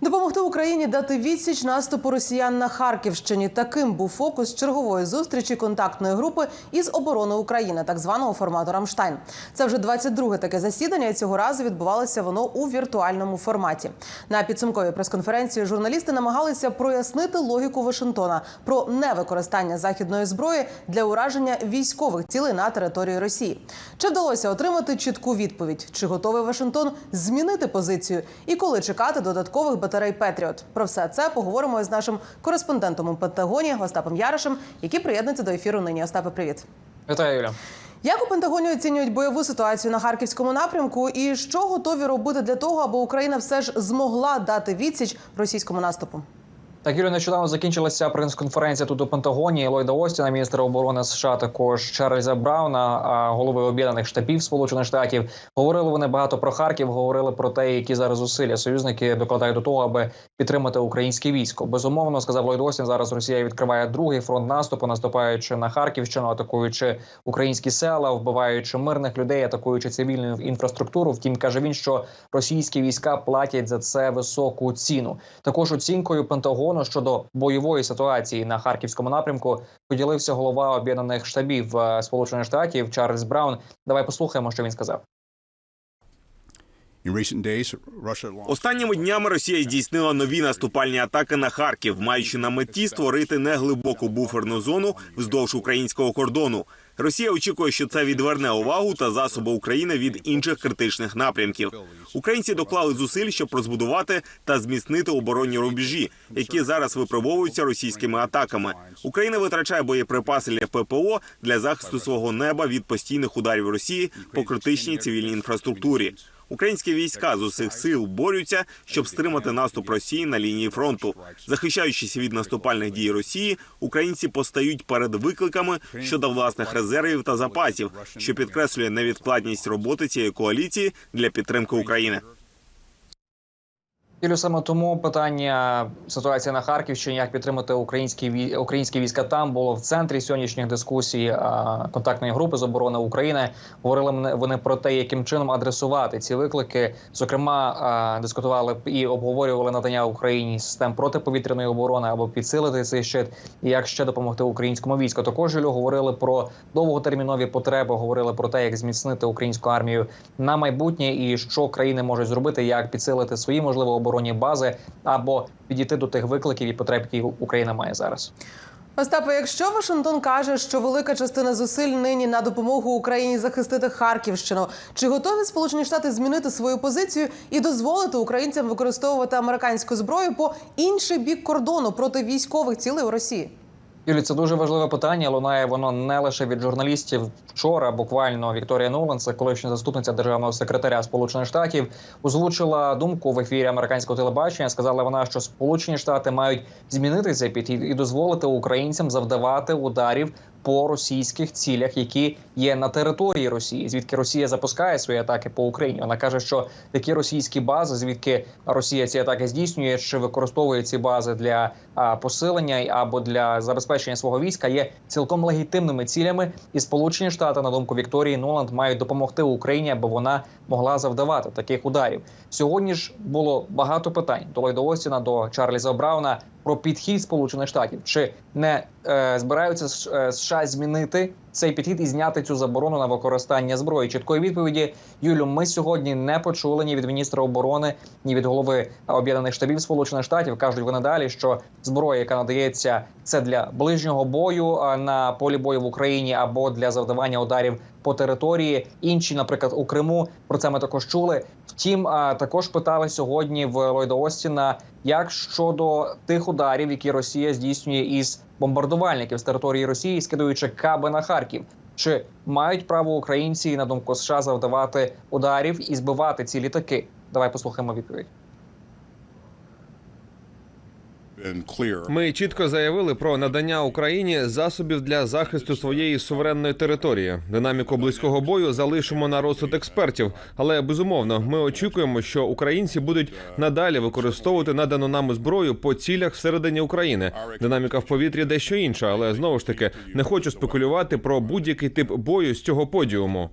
Допомогти Україні дати відсіч наступу росіян на Харківщині. Таким був фокус чергової зустрічі контактної групи із оборони України, так званого формату Рамштайн. Це вже 22-ге таке засідання. і Цього разу відбувалося воно у віртуальному форматі. На підсумковій прес-конференції журналісти намагалися прояснити логіку Вашингтона про невикористання західної зброї для ураження військових цілей на території Росії. Чи вдалося отримати чітку відповідь? Чи готовий Вашингтон змінити позицію? І коли чекати додаткових батарей Петріот? Про все це поговоримо із нашим кореспондентом у Пентагоні Остапом Яришем, який приєднується до ефіру нині. Остапе, привіт. Вітаю, Юля. Як у Пентагоні оцінюють бойову ситуацію на харківському напрямку, і що готові робити для того, аби Україна все ж змогла дати відсіч російському наступу? Так, Юля, нещодавно закінчилася прес-конференція тут у Пентагоні. Ллойда Остіна, міністра оборони США, також Чарльза Брауна, голови об'єднаних штабів Сполучених Штатів. Говорили вони багато про Харків. Говорили про те, які зараз зусилля союзники докладають до того, аби підтримати українське військо. Безумовно, сказав Ллойд Остін, Зараз Росія відкриває другий фронт наступу, наступаючи на Харківщину, атакуючи українські села, вбиваючи мирних людей, атакуючи цивільну інфраструктуру. Втім, каже він, що російські війська платять за це високу ціну. Також оцінкою Пентагону щодо бойової ситуації на харківському напрямку поділився голова об'єднаних штабів е, Сполучених Штатів Чарльз Браун. Давай послухаємо, що він сказав. Останніми днями Росія здійснила нові наступальні атаки на Харків, маючи на меті створити неглибоку буферну зону вздовж українського кордону. Росія очікує, що це відверне увагу та засоби України від інших критичних напрямків. Українці доклали зусиль, щоб розбудувати та зміцнити оборонні рубежі, які зараз випробовуються російськими атаками. Україна витрачає боєприпаси для ППО для захисту свого неба від постійних ударів Росії по критичній цивільній інфраструктурі. Українські війська з усіх сил борються, щоб стримати наступ Росії на лінії фронту. Захищаючись від наступальних дій Росії, українці постають перед викликами щодо власних резервів та запасів, що підкреслює невідкладність роботи цієї коаліції для підтримки України. Юлю, саме тому питання ситуації на Харківщині, як підтримати українські українські війська там було в центрі сьогоднішніх дискусій контактної групи з оборони України. Говорили вони- про те, яким чином адресувати ці виклики. Зокрема, дискутували і обговорювали надання Україні систем протиповітряної оборони або підсилити цей щит, і як ще допомогти українському війську. Також Юлю говорили про довготермінові потреби. Говорили про те, як зміцнити українську армію на майбутнє, і що країни можуть зробити, як підсилити свої можливо оборонні бази або підійти до тих викликів і потреб, які Україна має зараз. Остапе, якщо Вашингтон каже, що велика частина зусиль нині на допомогу Україні захистити Харківщину, чи готові Сполучені Штати змінити свою позицію і дозволити українцям використовувати американську зброю по інший бік кордону проти військових цілей у Росії? Юлі, це дуже важливе питання. Лунає воно не лише від журналістів. Вчора буквально Вікторія Нуланса, колишня заступниця державного секретаря Сполучених Штатів, озвучила думку в ефірі американського телебачення. Сказала вона, що Сполучені Штати мають змінити цей підхід і дозволити українцям завдавати ударів по російських цілях, які є на території Росії, звідки Росія запускає свої атаки по Україні. Вона каже, що такі російські бази, звідки Росія ці атаки здійснює, чи використовує ці бази для посилення або для забезпечення свого війська, є цілком легітимними цілями. І Сполучені Штати, на думку Вікторії Нуланд, мають допомогти Україні, аби вона могла завдавати таких ударів. Сьогодні ж було багато питань до Ллойда Остіна, до Чарльза Брауна про підхід Сполучених Штатів. Чи не е, збираються е, США змінити цей підхід і зняти цю заборону на використання зброї? Чіткої відповіді Юлю, ми сьогодні не почули ні від міністра оборони, ні від голови об'єднаних штабів Сполучених Штатів. кажуть вони далі, що зброя, яка надається, це для ближнього бою на полі бою в Україні або для завдавання ударів по території. Інші, наприклад, у Криму. Про це ми також чули. Втім, також питали сьогодні в Ллойда Остіна, як щодо тих ударів, які Росія здійснює із бомбардувальників з території Росії, скидуючи каби на Харків. Чи мають право українці на думку США завдавати ударів і збивати ці літаки? Давай послухаємо відповідь. Ми чітко заявили про надання Україні засобів для захисту своєї суверенної території. Динаміку близького бою залишимо на розсуд експертів, але безумовно ми очікуємо, що українці будуть надалі використовувати надану нам зброю по цілях всередині України. Динаміка в повітрі дещо інша, але знову ж таки не хочу спекулювати про будь-який тип бою з цього подіуму.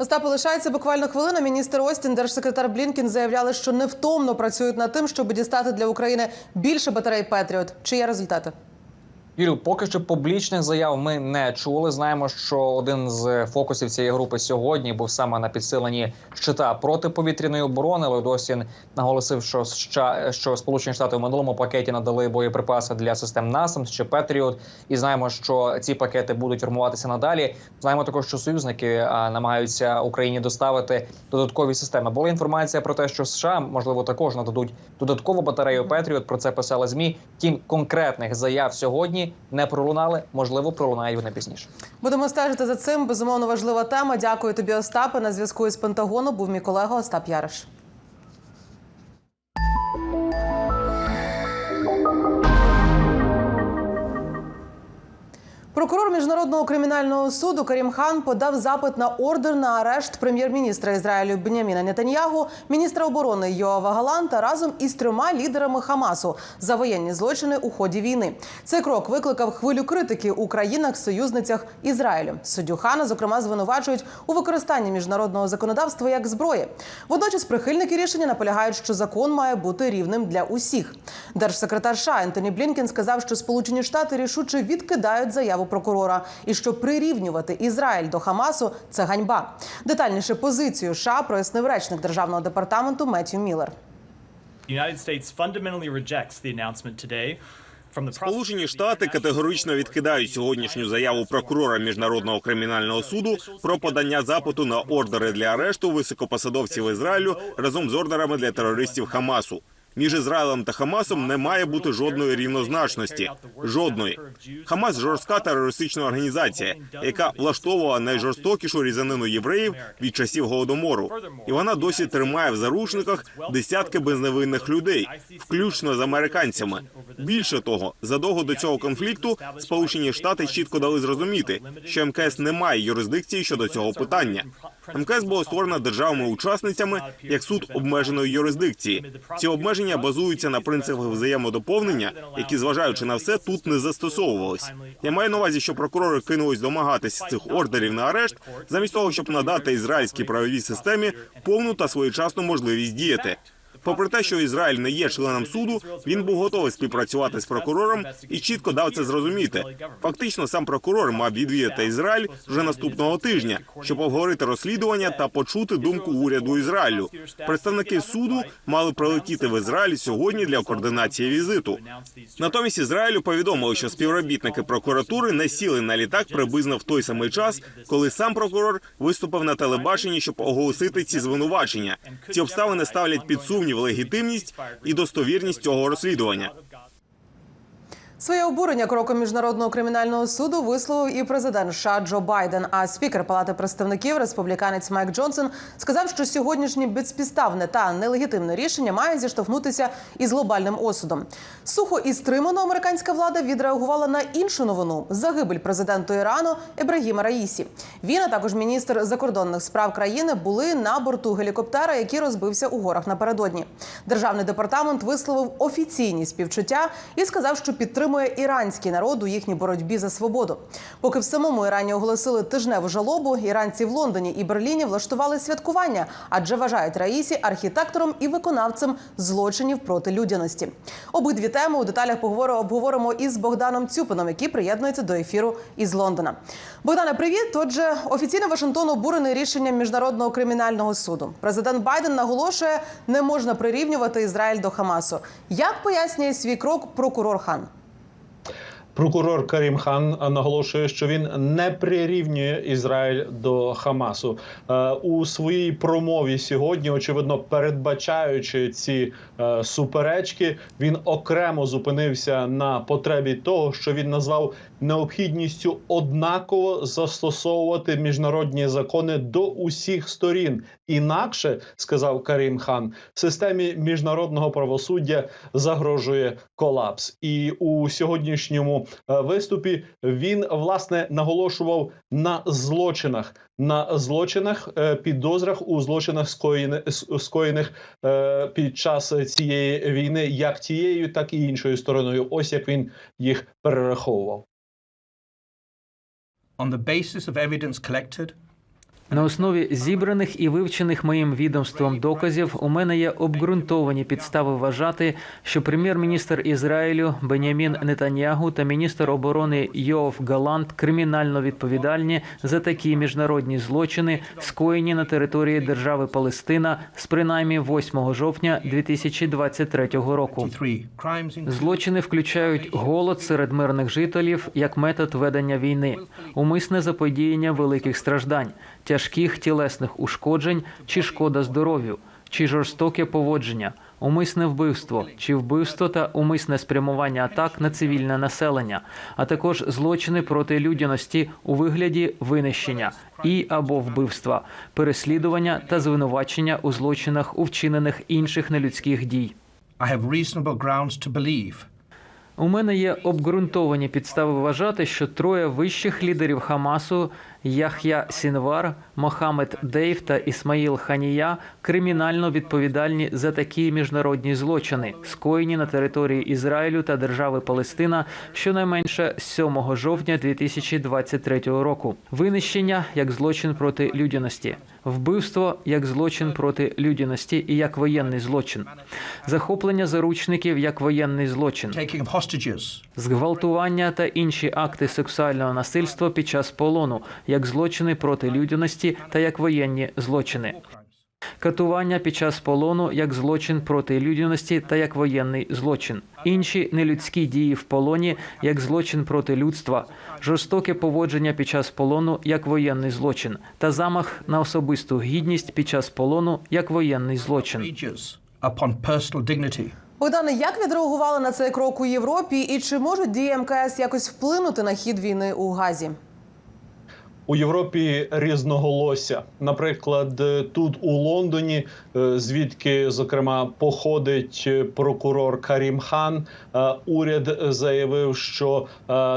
Остапе, лишається буквально хвилина. Міністр Остін, держсекретар Блінкін заявляли, що невтомно працюють над тим, щоб дістати для України більше батарей Петріот. Чи є результати? Юрію, поки що публічних заяв ми не чули. Знаємо, що один з фокусів цієї групи сьогодні був саме на підсиленні щита протиповітряної оборони. Ллойд наголосив, що США, що Сполучені Штати в минулому пакеті надали боєприпаси для систем НАСАМС чи Петріот. І знаємо, що ці пакети будуть формуватися надалі. Знаємо також, що союзники намагаються Україні доставити додаткові системи. Була інформація про те, що США можливо також нададуть додаткову батарею Петріот. Про це писали змі. Тім конкретних заяв сьогодні не пролунали. Можливо, пролунають вони пізніше. Будемо стежити за цим. Безумовно важлива тема. Дякую тобі, Остапе. На зв'язку із Пентагону був мій колега Остап Яриш. Прокурор міжнародного кримінального суду Карім Хан подав запит на ордер на арешт прем'єр-міністра Ізраїлю Беняміна Нетаньягу, міністра оборони Йоава Галанта разом із трьома лідерами Хамасу за воєнні злочини у ході війни. Цей крок викликав хвилю критики у країнах-союзницях Ізраїлю. Суддю Хана, зокрема, звинувачують у використанні міжнародного законодавства як зброї. Водночас прихильники рішення наполягають, що закон має бути рівним для усіх. Держсекретар США Ентоні Блінкен сказав, що Сполучені Штати рішуче відкидають заяву прокурора і що прирівнювати Ізраїль до Хамасу це ганьба. Детальніше позицію США прояснив речник державного департаменту Меттью Міллер. Сполучені Штати категорично відкидають сьогоднішню заяву прокурора міжнародного кримінального суду про подання запиту на ордери для арешту високопосадовців Ізраїлю разом з ордерами для терористів Хамасу. Між Ізраїлем та Хамасом не має бути жодної рівнозначності. Жодної. Хамас жорстка терористична організація, яка влаштовувала найжорстокішу різанину євреїв від часів голодомору. І вона досі тримає в заручниках десятки безневинних людей, включно з американцями. Більше того, задовго до цього конфлікту Сполучені Штати чітко дали зрозуміти, що МКС не має юрисдикції щодо цього питання. МКС було створено державами-учасницями як суд обмеженої юрисдикції. Ці обмеження базуються на принципах взаємодоповнення, які, зважаючи на все, тут не застосовувались. Я маю на увазі, що прокурори кинулись домагатися цих ордерів на арешт, замість того, щоб надати ізраїльській правовій системі повну та своєчасну можливість діяти. Попри те, що Ізраїль не є членом суду, він був готовий співпрацювати з прокурором і чітко дав це зрозуміти. Фактично, сам прокурор мав відвідати Ізраїль вже наступного тижня, щоб обговорити розслідування та почути думку уряду Ізраїлю. Представники суду мали прилетіти в Ізраїль сьогодні для координації візиту. Натомість Ізраїлю повідомили, що співробітники прокуратури не сіли на літак приблизно в той самий час, коли сам прокурор виступив на телебаченні, щоб оголосити ці звинувачення. Ці обставини ставлять під сумнів легітимність і достовірність цього розслідування. Своє обурення кроком міжнародного кримінального суду висловив і президент США Джо Байден. А спікер Палати представників республіканець Майк Джонсон сказав, що сьогоднішнє безпідставне та нелегітимне рішення має зіштовхнутися із глобальним осудом. Сухо і стримано американська влада відреагувала на іншу новину загибель президенту Ірану Ебрагіма Раїсі. Він а також міністр закордонних справ країни були на борту гелікоптера, який розбився у горах напередодні. Державний департамент висловив офіційні співчуття і сказав, що підтримує іранський народ у їхній боротьбі за свободу. Поки в самому Ірані оголосили тижневу жалобу, іранці в Лондоні і Берліні влаштували святкування, адже вважають Раїсі архітектором і виконавцем злочинів проти людяності. Обидві теми у деталях поговоримо обговоримо із Богданом Цюпином, який приєднується до ефіру із Лондона. Богдане, привіт. Отже, офіційно Вашингтон обурений рішенням міжнародного кримінального суду. Президент Байден наголошує, не можна прирівнювати Ізраїль до Хамасу. Як пояснює свій крок прокурор Хан? Прокурор Карім Хан наголошує, що він не прирівнює Ізраїль до Хамасу Е, у своїй промові сьогодні. Очевидно, передбачаючи ці е, суперечки, він окремо зупинився на потребі того, що він назвав необхідністю однаково застосовувати міжнародні закони до усіх сторін. Інакше сказав Карім Хан, системі міжнародного правосуддя загрожує колапс. І у сьогоднішньому е, виступі він власне наголошував на злочинах, на злочинах, е, підозрах у злочинах скоєних, скоєних е, під час цієї війни, як тією, так і іншою стороною. Ось як він їх перераховував. On the basis of evidence collected На основі зібраних і вивчених моїм відомством доказів у мене є обґрунтовані підстави вважати, що прем'єр-міністр Ізраїлю Бенямін Нетаньягу та міністр оборони Йоав Галант кримінально відповідальні за такі міжнародні злочини, скоєні на території держави Палестина з принаймні 8 жовтня 2023 року. Злочини включають голод серед мирних жителів як метод ведення війни, умисне заподіяння великих страждань, тяжких тілесних ушкоджень чи шкода здоров'ю, чи жорстоке поводження, умисне вбивство, чи вбивство та умисне спрямування атак на цивільне населення, а також злочини проти людяності у вигляді винищення і або вбивства, переслідування та звинувачення у злочинах у вчинених інших нелюдських дій. I have reasonable grounds to believe У мене є обґрунтовані підстави вважати, що троє вищих лідерів Хамасу Яхя Сінвар, Мохамед Дейв та Ісмаїл Ханія кримінально відповідальні за такі міжнародні злочини, скоєні на території Ізраїлю та держави Палестина щонайменше з 7 жовтня 2023 року. Винищення як злочин проти людяності, вбивство як злочин проти людяності і як воєнний злочин, захоплення заручників як воєнний злочин. Зґвалтування та інші акти сексуального насильства під час полону, як злочини проти людяності та як воєнні злочини. Катування під час полону як злочин проти людяності та як воєнний злочин. Інші нелюдські дії в полоні як злочин проти людства, жорстоке поводження під час полону як воєнний злочин та замах на особисту гідність під час полону як воєнний злочин. Богдане, як відреагували на цей крок у Європі, і чи можуть дії МКС якось вплинути на хід війни у Газі? У Європі різноголосся. Наприклад, е, тут у Лондоні, е, звідки зокрема походить е, прокурор Карім Хан, уряд заявив, що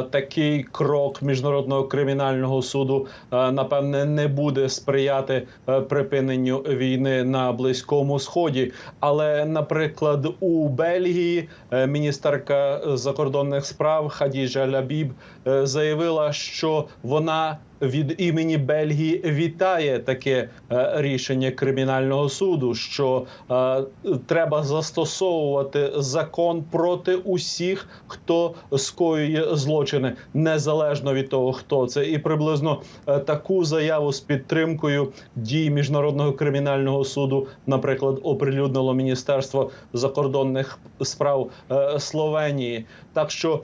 такий крок міжнародного кримінального суду напевне не буде сприяти припиненню війни на близькому сході. Але, наприклад, у Бельгії міністерка закордонних справ Хадіжа Лябіб е, заявила, що вона від імені Бельгії вітає таке е, рішення кримінального суду, що е, треба застосовувати закон проти усіх, хто скоює злочини, незалежно від того, хто це, і приблизно е, таку заяву з підтримкою дій міжнародного кримінального суду, наприклад, оприлюднило Міністерство закордонних справ Словенії. Так що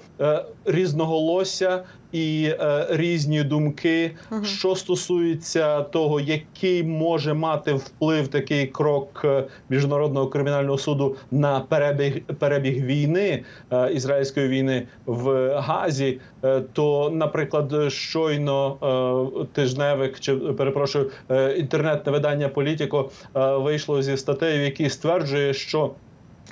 різноголосся і е, різні думки, що стосується того, який може мати вплив такий крок е, міжнародного кримінального суду на перебіг перебіг війни е, ізраїльської війни в Газі, е, то, наприклад, щойно е, тижневик чи перепрошую, е, інтернетне видання Політіко е, вийшло зі статтею, в якій стверджує, що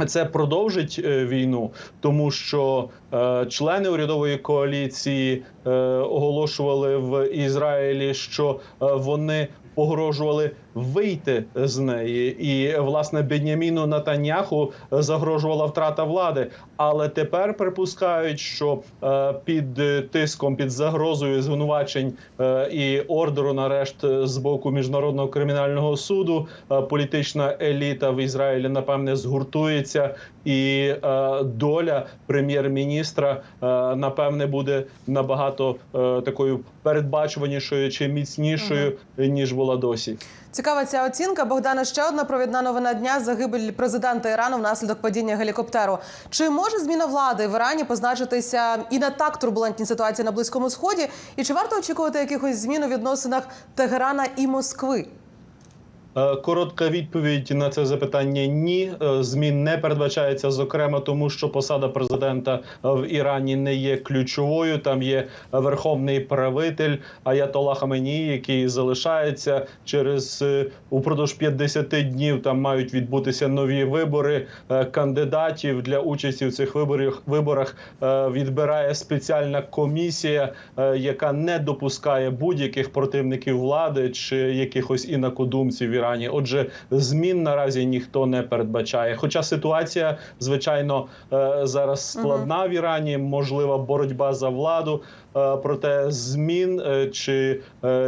це продовжить е, війну, тому що е, члени урядової коаліції е, оголошували в Ізраїлі, що е, вони погрожували вийти з неї, і власне Беняміну Натаньяху загрожувала втрата влади. Але тепер припускають, що е, під е, тиском, під загрозою звинувачень е, і ордеру на арешт е, з боку міжнародного кримінального суду е, політична еліта в Ізраїлі напевне згуртується, і е, доля прем'єр-міністра е, напевне буде набагато е, такою передбачуванішою чи міцнішою ніж була досі. Цікава ця оцінка. Богдана, ще одна провідна новина дня: загибель президента Ірану внаслідок падіння гелікоптеру. Чи може зміна влади в Ірані позначитися і на так турбулентній ситуації на близькому сході? І чи варто очікувати якихось змін у відносинах Тегерана і Москви? Е, Коротка відповідь на це запитання ні. Е, Змін не передбачається, зокрема, тому що посада президента в Ірані не є ключовою. Там є верховний правитель Аятолла Хаменій, який залишається через е, упродовж 50 днів. Там мають відбутися нові вибори кандидатів для участі в цих виборах. Виборах відбирає спеціальна комісія, яка не допускає будь-яких противників влади чи якихось інакодумців в Ірані. Отже, змін наразі ніхто не передбачає. Хоча ситуація, звичайно, е, зараз складна в Ірані, можлива боротьба за владу. е, Проте змін е, чи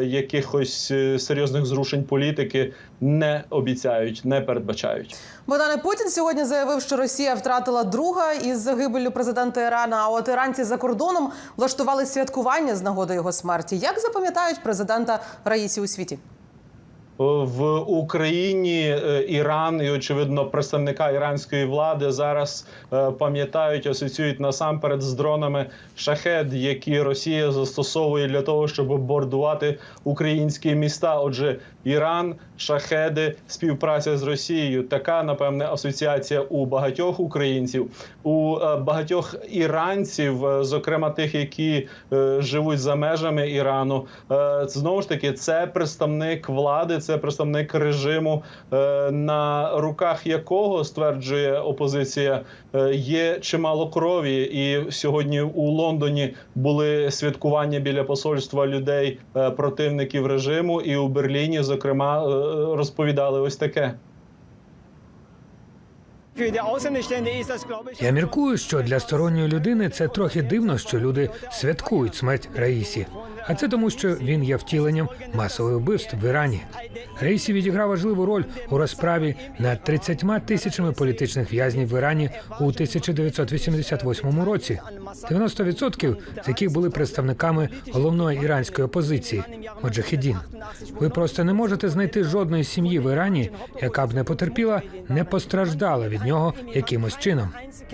якихось серйозних зрушень політики не обіцяють, не передбачають. Богдане Путін сьогодні заявив, що Росія втратила друга із загибелью президента Ірана. А от іранці за кордоном влаштували святкування з нагоди його смерті. Як запам'ятають президента Раїсі у світі? В Україні е, Іран і очевидно представника іранської влади зараз е, пам'ятають, асоціюють насамперед з дронами шахед, які Росія застосовує для того, щоб бордувати українські міста. Отже, Іран, шахеди, співпраця з Росією. Така напевне асоціація у багатьох українців, у е, багатьох іранців, е, зокрема тих, які е, живуть за межами Ірану. Знову ж таки, це представник влади, це представник режиму, на руках якого стверджує опозиція, є чимало крові. І сьогодні у Лондоні були святкування біля посольства людей, е, противників режиму, і у Берліні, зокрема, е, розповідали ось таке. Я міркую, що для сторонньої людини це трохи дивно, що люди святкують смерть Раїсі. А це тому, що він є втіленням масових вбивств в Ірані. Раїсі відіграв важливу роль у розправі над 30 тисячами політичних в'язнів в Ірані у 1988 році. 90% з яких були представниками головної іранської опозиції Моджахедін. Ви просто не можете знайти жодної сім'ї в Ірані, яка б не потерпіла, не постраждала від нього якимось чином.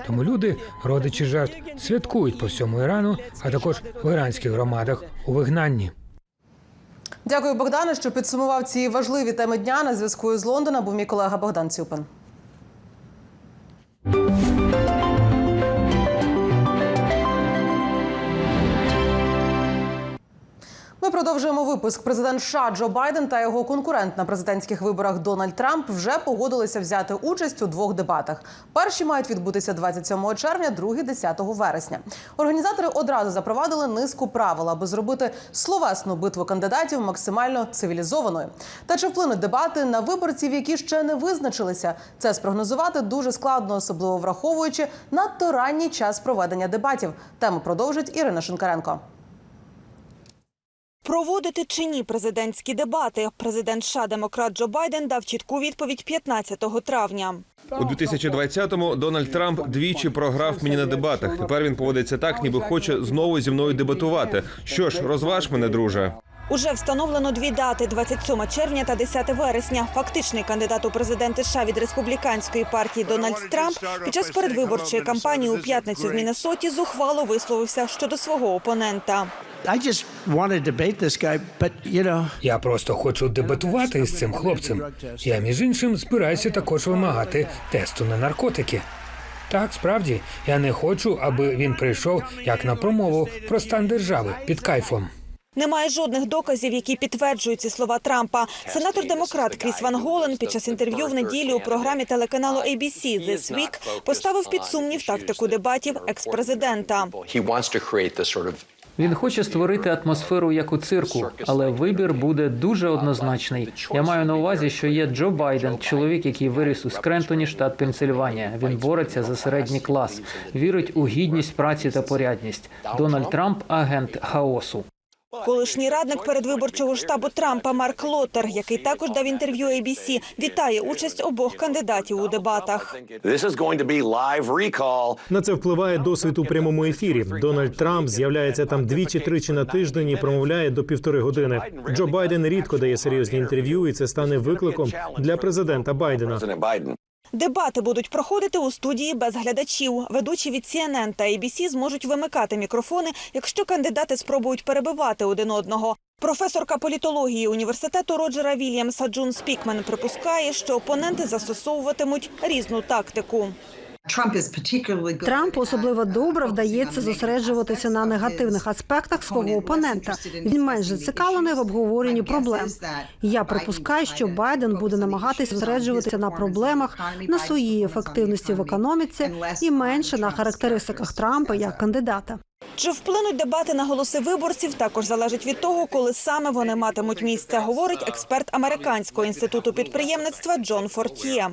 Тому люди, родичі жертв, святкують по всьому Ірану, а також в іранських громадах у вигнанні. Дякую, Богдане, що підсумував ці важливі теми дня на зв'язку з Лондона. Був мій колега Богдан Цюпин. Ми продовжуємо випуск. Президент США Джо Байден та його конкурент на президентських виборах Дональд Трамп вже погодилися взяти участь у двох дебатах. Перші мають відбутися 27 червня, другі 10 вересня. Організатори одразу запровадили низку правил, аби зробити словесну битву кандидатів максимально цивілізованою. Та чи вплинуть дебати на виборців, які ще не визначилися? Це спрогнозувати дуже складно, особливо враховуючи надто ранній час проведення дебатів. Тему продовжить Ірина Шинкаренко. Проводити чи ні президентські дебати. Президент США демократ Джо Байден дав чітку відповідь 15 травня. У 2020-му Дональд Трамп двічі програв мені на дебатах. Тепер він поводиться так, ніби хоче знову зі мною дебатувати. Що ж, розваж мене, друже. Уже встановлено дві дати: 27 червня та 10 вересня. Фактичний кандидат у президенти США від республіканської партії Дональд Трамп під час передвиборчої кампанії у п'ятницю в Міннесоті зухвало висловився щодо свого опонента. I just want to debate this guy, but you know. Я просто хочу дебатувати з цим хлопцем. Я, між іншим, збираюся також вимагати тесту на наркотики. Так, справді, я не хочу, аби він прийшов як на промову про стан держави під кайфом. Немає жодних доказів, які підтверджують ці слова Трампа. Сенатор-демократ Кріс Ван Голен під час інтерв'ю в неділю у програмі телеканалу ABC This Week поставив під сумнів тактику дебатів екс-президента. Він хоче створити атмосферу як у цирку, але вибір буде дуже однозначний. Я маю на увазі, що є Джо Байден, чоловік, який виріс у Скрентоні, штат Пенсильванія. Він бореться за середній клас, вірить у гідність праці та порядність. Дональд Трамп агент хаосу. Колишній радник передвиборчого штабу Трампа Марк Лотер, який також дав інтерв'ю ABC, вітає участь обох кандидатів у дебатах. На це впливає досвід у прямому ефірі. Дональд Трамп з'являється там двічі-тричі на тиждень і промовляє до півтори години. Джо Байден рідко дає серйозні інтерв'ю, і це стане викликом для президента Байдена. Дебати будуть проходити у студії без глядачів. Ведучі від CNN та ABC зможуть вимикати мікрофони, якщо кандидати спробують перебивати один одного. Професорка політології університету Роджера Вільямса Джун Спікмен припускає, що опоненти застосовуватимуть різну тактику. Трампу особливо добре вдається зосереджуватися на негативних аспектах свого опонента. Він менш зацікавлений в обговоренні проблем. Я припускаю, що Байден буде намагатися зосереджуватися на проблемах, на своїй ефективності в економіці і менше на характеристиках Трампа як кандидата. Чи вплинуть дебати на голоси виборців, також залежить від того, коли саме вони матимуть місце, говорить експерт Американського інституту підприємництва Джон Фортіє.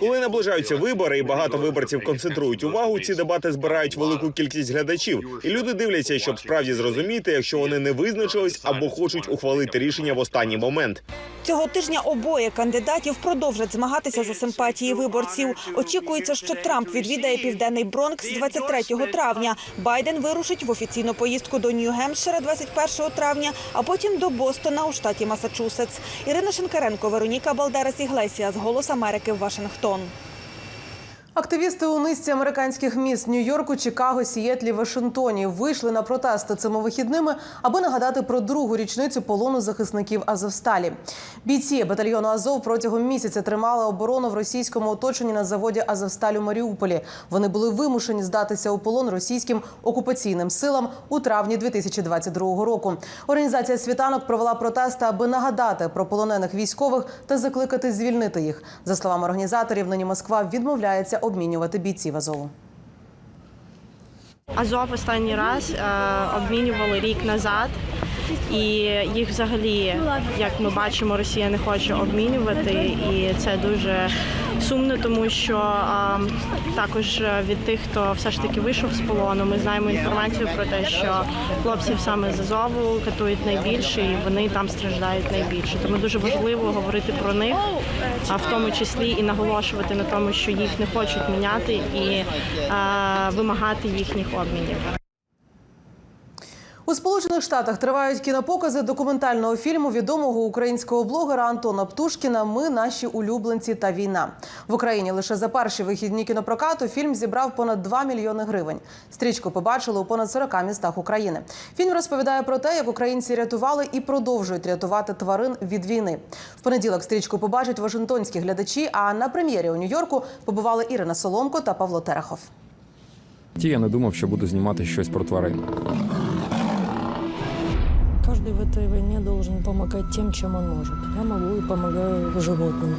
Коли наближаються вибори і багато виборців концентрують увагу, ці дебати збирають велику кількість глядачів, і люди дивляться, щоб справді зрозуміти, якщо вони не визначились або хочуть ухвалити рішення в останній момент. Цього тижня обоє кандидатів продовжать змагатися за симпатії виборців. Очікується, що Трамп відвідає південний Бронкс 23 травня. Байден вирушить в офіційну поїздку до Нью-Гемпшира 21 травня, а потім до Бостона у штаті Масачусетс. Ірина Шинкаренко, Вероніка Балдерас Іглесіас, Голос Америки, Вашингтон. Активісти у низці американських міст Нью-Йорку, Чикаго, Сієтлі, Вашингтоні вийшли на протести цими вихідними, аби нагадати про другу річницю полону захисників Азовсталі. Бійці батальйону Азов протягом місяця тримали оборону в російському оточенні на заводі Азовсталь у Маріуполі. Вони були вимушені здатися у полон російським окупаційним силам у травні 2022 року. Організація світанок провела протести, аби нагадати про полонених військових та закликати звільнити їх. За словами організаторів, нині Москва відмовляється обмінювати бійців Азову. Азов останній раз е, обмінювали рік назад, і їх взагалі, як ми бачимо, Росія не хоче обмінювати, і це дуже сумно, тому що е, також від тих, хто все ж таки вийшов з полону, ми знаємо інформацію про те, що хлопців саме з Азову катують найбільше, і вони там страждають найбільше. Тому дуже важливо говорити про них, а в тому числі і наголошувати на тому, що їх не хочуть міняти і е, вимагати їхніх обмінів. У Сполучених Штатах тривають кінопокази документального фільму відомого українського блогера Антона Птушкіна Ми наші улюбленці та війна в Україні. Лише за перші вихідні кінопрокату фільм зібрав понад 2 мільйони гривень. Стрічку побачили у понад 40 містах України. Фільм розповідає про те, як українці рятували і продовжують рятувати тварин від війни. В понеділок стрічку побачать вашингтонські глядачі. А на прем'єрі у Нью-Йорку побували Ірина Соломко та Павло Терехов. Ті я не думав, що буду знімати щось про тварин. Каждый в этой войне должен помогать тем, чем он может. Я могу и помогаю животным.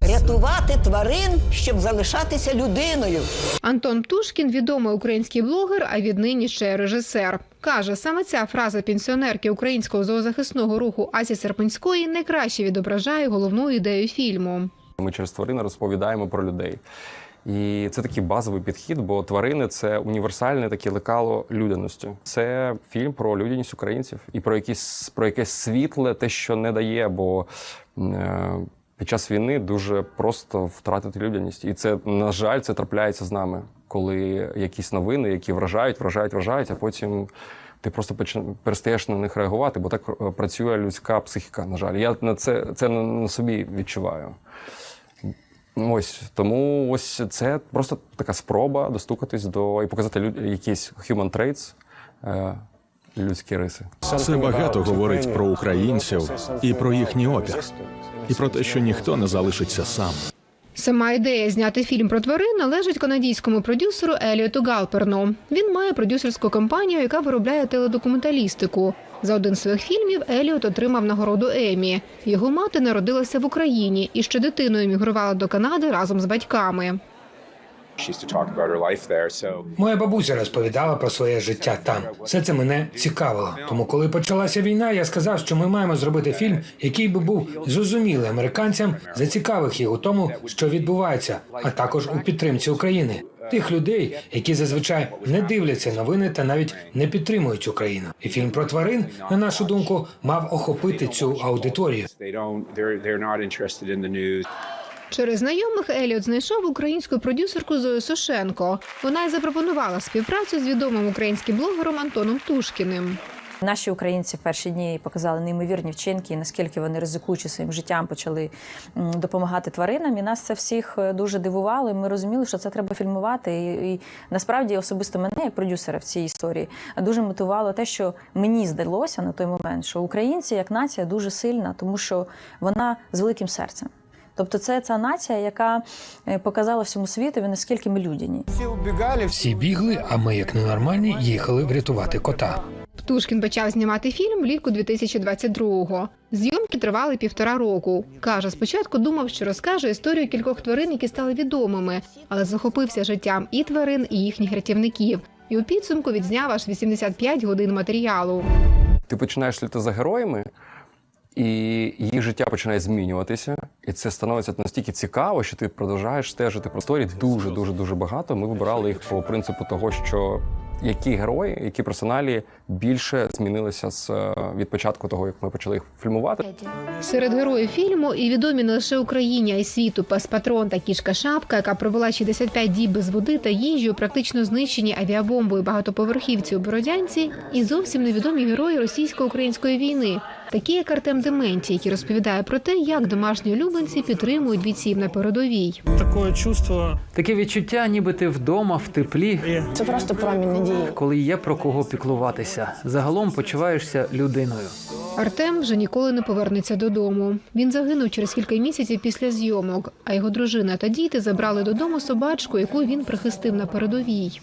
Рятувати тварин, щоб залишатися людиною. Антон Птушкін відомий український блогер, а віднині ще й режисер. Каже, саме ця фраза пенсіонерки українського зоозахисного руху Асі Серпинської найкраще відображає головну ідею фільму. Ми через тварин розповідаємо про людей. І це такий базовий підхід, бо тварини це універсальне таке лекало людяності. Це фільм про людяність українців і про якісь про якесь світле, те, що не дає, бо е, під час війни дуже просто втратити людяність. І це, на жаль, це трапляється з нами, коли якісь новини, які вражають, вражають, вражають, а потім. Ти просто перестаєш на них реагувати, бо так е, працює людська психіка. На жаль, я на це, це на собі відчуваю. Ось тому ось це просто така спроба достукатись до і показати люд, якісь human traits, е, людські риси. Це багато говорить про українців і про їхній опір, і про те, що ніхто не залишиться сам. Сама ідея зняти фільм про тварин належить канадійському продюсеру Еліоту Галперну. Він має продюсерську компанію, яка виробляє теледокументалістику. За один з своїх фільмів Еліот отримав нагороду Емі. Його мати народилася в Україні і ще дитиною мігрувала до Канади разом з батьками. Моя бабуся розповідала про своє життя там. Все це мене цікавило. Тому, коли почалася війна, я сказав, що ми маємо зробити фільм, який би був зрозумілий американцям, зацікавив їх у тому, що відбувається, а також у підтримці України. Тих людей, які зазвичай не дивляться новини та навіть не підтримують Україну. І фільм про тварин, на нашу думку, мав охопити цю аудиторію. Через знайомих Еліот знайшов українську продюсерку Зою Сошенко. Вона й запропонувала співпрацю з відомим українським блогером Антоном Тушкіним. Наші українці в перші дні показали неймовірні вчинки, і наскільки вони ризикуючи своїм життям почали допомагати тваринам. І нас це всіх е, дуже дивувало. І ми розуміли, що це треба фільмувати. І, і насправді особисто мене, як продюсера в цій історії, дуже мотивувало те, що мені здалося на той момент, що українці як нація дуже сильна, тому що вона з великим серцем. Тобто, це ця нація, яка е, показала всьому світові, наскільки ми людяні. Всі бігли, а ми, як ненормальні, їхали врятувати кота. Птушкін почав знімати фільм влітку 2022-го. Зйомки тривали півтора року. Каже, спочатку думав, що розкаже історію кількох тварин, які стали відомими, але захопився життям і тварин, і їхніх рятівників. І у підсумку відзняв аж 85 годин матеріалу. Ти починаєш слідити за героями, і їх життя починає змінюватися. І це становиться настільки цікаво, що ти продовжуєш стежити про історії дуже дуже дуже багато. Ми вибирали їх по принципу того, що які герої, які персоналі більше змінилися з е, від початку того, як ми почали їх фільмувати. Серед героїв фільму і відомі не лише Україні, а й світу. Пес патрон та кішка шапка, яка провела 65 діб без води та їжі практично знищені авіабомбою. Багатоповерхівці у Бородянці, і зовсім невідомі герої російсько-української війни, такі як Артем Дементі, який розповідає про те, як домашні улюбленці підтримують бійців на передовій. Таке чувство. Таке відчуття, ніби ти вдома в теплі. Це просто промінь надії. Коли є про кого піклуватися. Загалом почуваєшся людиною. Артем вже ніколи не повернеться додому. Він загинув через кілька місяців після зйомок, а його дружина та діти забрали додому собачку, яку він прихистив на передовій.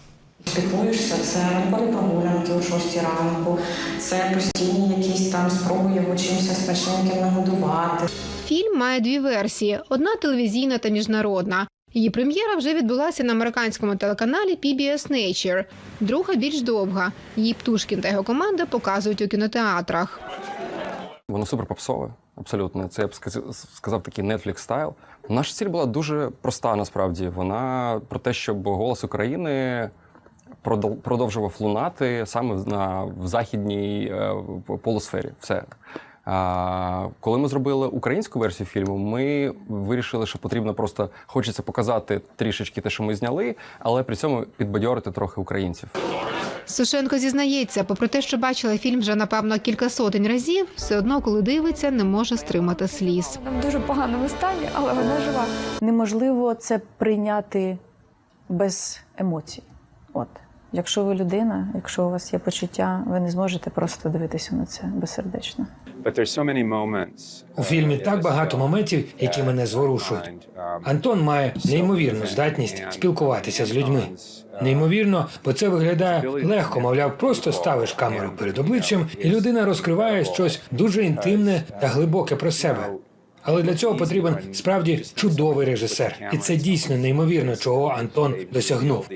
Піклуєшся, це ранкові прогулянки о 6 ранку, це постійні якісь там спроби його чимось смачненьким нагодувати. Фільм має дві версії: одна телевізійна та міжнародна. Її прем'єра вже відбулася на американському телеканалі PBS Nature. Друга більш довга. Її Птушкін та його команда показують у кінотеатрах. Воно супер попсове, абсолютно. Це я б сказав такий Netflix стайл. Наша ціль була дуже проста насправді. Вона про те, щоб голос України продовжував лунати саме на в західній е, полусфері. Все. А, коли ми зробили українську версію фільму, ми вирішили, що потрібно просто хочеться показати трішечки те, що ми зняли, але при цьому підбадьорити трохи українців. Сушенко зізнається, попри те, що бачила фільм вже напевно кілька сотень разів, все одно, коли дивиться, не може стримати сліз. Вона в дуже поганому стані, але вона жива. Неможливо це прийняти без емоцій. От. Якщо ви людина, якщо у вас є почуття, ви не зможете просто дивитися на це безсердечно. У фільмі так багато моментів, які мене зворушують. Антон має неймовірну здатність спілкуватися з людьми. Неймовірно, бо це виглядає легко, мовляв, просто ставиш камеру перед обличчям, і людина розкриває щось дуже інтимне та глибоке про себе. Але для цього потрібен справді чудовий режисер, і це дійсно неймовірно, чого Антон досягнув.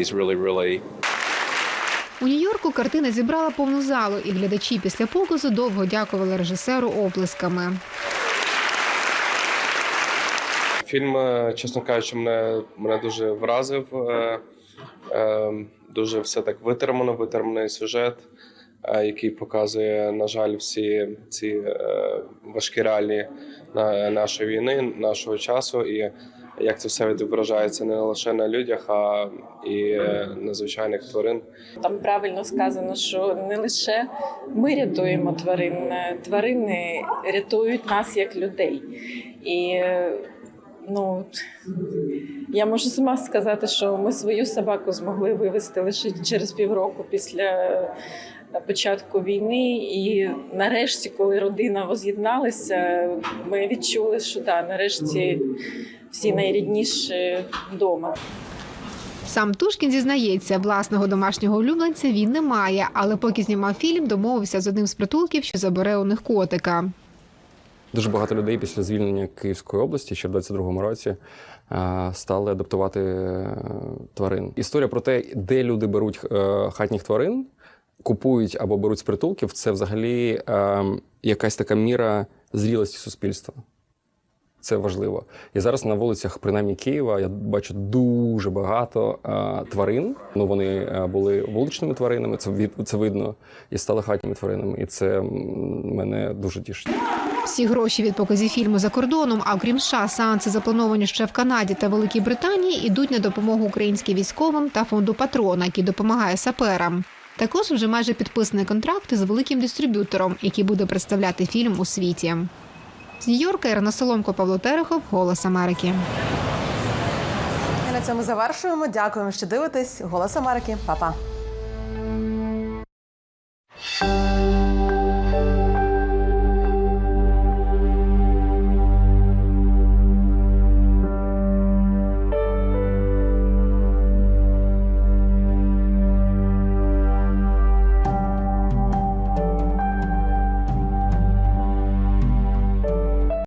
У Нью-Йорку картина зібрала повну залу, і глядачі після показу довго дякували режисеру оплесками. Фільм, е, чесно кажучи, мене, мене дуже вразив. Е, е, Дуже все так витримано, витриманий сюжет, який показує, на жаль, всі ці важкі реалії на- нашої війни, нашого часу, і як це все відображається не лише на людях, а і е, на звичайних тварин. Там правильно сказано, що не лише ми рятуємо тварин, е, тварини рятують нас як людей. І е, ну, я можу сама сказати, що ми свою собаку змогли вивезти лише через півроку після початку війни. І нарешті, коли родина воз'єдналася, ми відчули, що да, нарешті всі найрідніші вдома. Сам Тушкін зізнається, власного домашнього улюбленця він не має, але поки знімав фільм, домовився з одним з притулків, що забере у них котика. Дуже багато людей після звільнення Київської області ще в 22-му році е, стали адаптувати е, тварин. Історія про те, де люди беруть е, хатніх тварин, купують або беруть з притулків, це взагалі е, якась така міра зрілості суспільства. Це важливо. І зараз на вулицях, принаймні Києва, я бачу дуже багато е, тварин. Ну вони е, були вуличними тваринами, це від це видно, і стали хатніми тваринами. І це мене дуже тішить. Всі гроші від показів фільму за кордоном, а окрім США, сеанси заплановані ще в Канаді та Великій Британії, ідуть на допомогу українським військовим та фонду Патрона, який допомагає саперам. Також вже майже підписаний контракт із великим дистриб'ютором, який буде представляти фільм у світі. З Нью-Йорка Ірина Соломко, Павло Терехов, Голос Америки. І на цьому завершуємо. Дякуємо, що дивитесь. Голос Америки, Па-па.